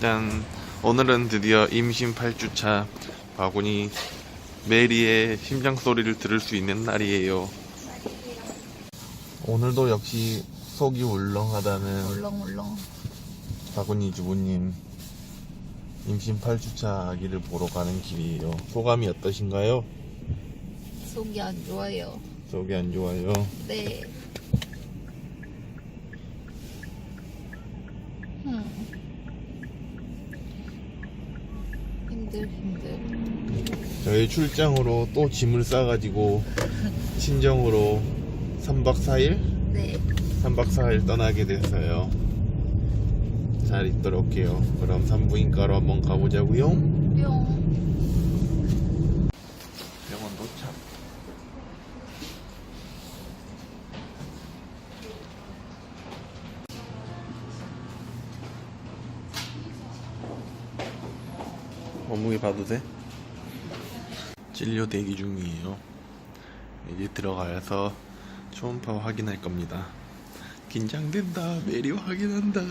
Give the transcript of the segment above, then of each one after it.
짠. 오늘은 드디어 임신 8주차 바구니 메리의 심장 소리를 들을 수 있는 날이에요. 오늘도 역시 속이 울렁하다는 울렁울렁. 바구니 주부님 임신 8주차 아기를 보러 가는 길이에요. 소감이 어떠신가요? 속이 안 좋아요. 속이 안 좋아요. 네. 음. 힘들 힘들. 저희 출장으로 또 짐을 싸가지고 친정으로 3박 4일? 네. 3박 4일 떠나게 됐어요. 잘 있도록 해요. 그럼 산부인과로 한번 가보자고요. 뿅. 몸무게 봐도 돼? 진료 대기 중이에요. 이제 들어가서 초음파 확인할 겁니다. 긴장된다. 메리 확인한다.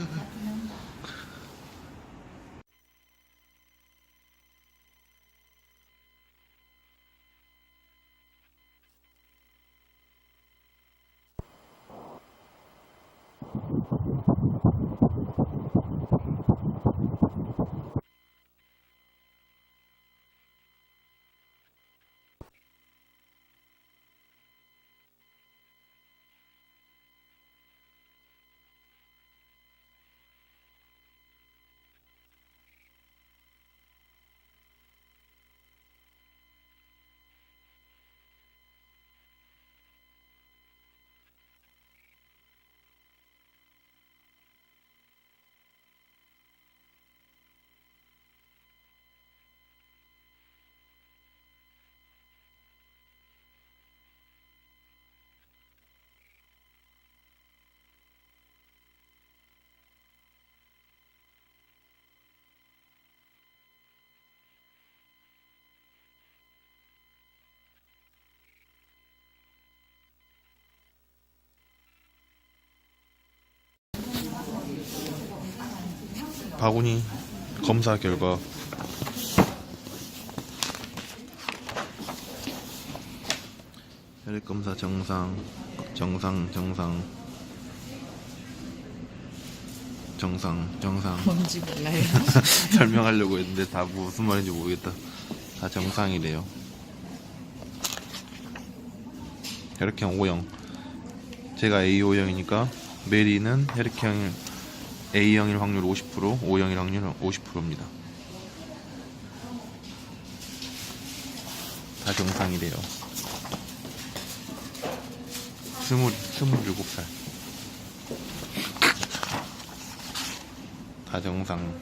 바구니 검사 결과. 혈액 검사 정상 정상 정상. 정상 정상. 뭔지 몰라요. 설명하려고 했는데 다 무슨 말인지 모르겠다. 다 정상이래요. 혈액형 O형. 제가 A5형이니까 메리는 혈액형 A형일 확률 50% O형일 확률 50%입니다 다 정상이래요 스물, 스물일곱 살. 다 정상.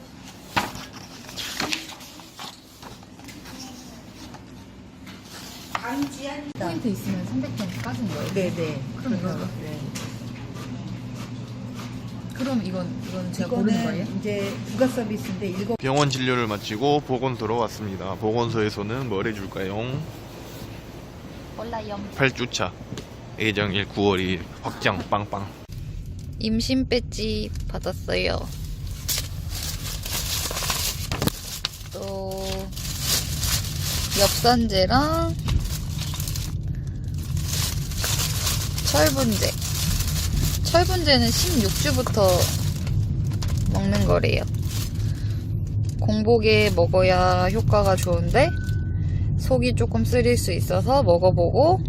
포인트 있으면 300포인트 까진 거예요? 네네. 그럼 이거 네. 그럼 이건 이건 제가 고르는 거예요? 이거는 이제 부가 서비스인데 일곱 병원 진료를 마치고 보건소로 왔습니다. 보건소에서는 뭘 해줄까요? 몰라요. 8주차. 예정일 9월 2일 확정 빵빵. 임신 배지 받았어요. 또 엽산제랑 철분제. 철분제는 16주부터 먹는 거래요. 공복에 먹어야 효과가 좋은데 속이 조금 쓰릴 수 있어서 먹어보고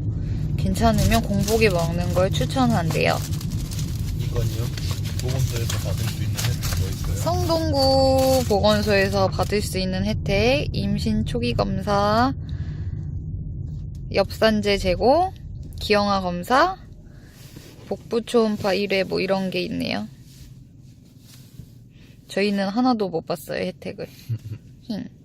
괜찮으면 공복에 먹는 걸 추천한대요. 이건요? 보건소에서 받을 수 있는 혜택 뭐 있어요? 성동구 보건소에서 받을 수 있는 혜택, 임신 초기 검사, 엽산제 제공, 기형아 검사, 복부 초음파 1회 뭐 이런 게 있네요. 저희는 하나도 못 봤어요, 혜택을. 힝.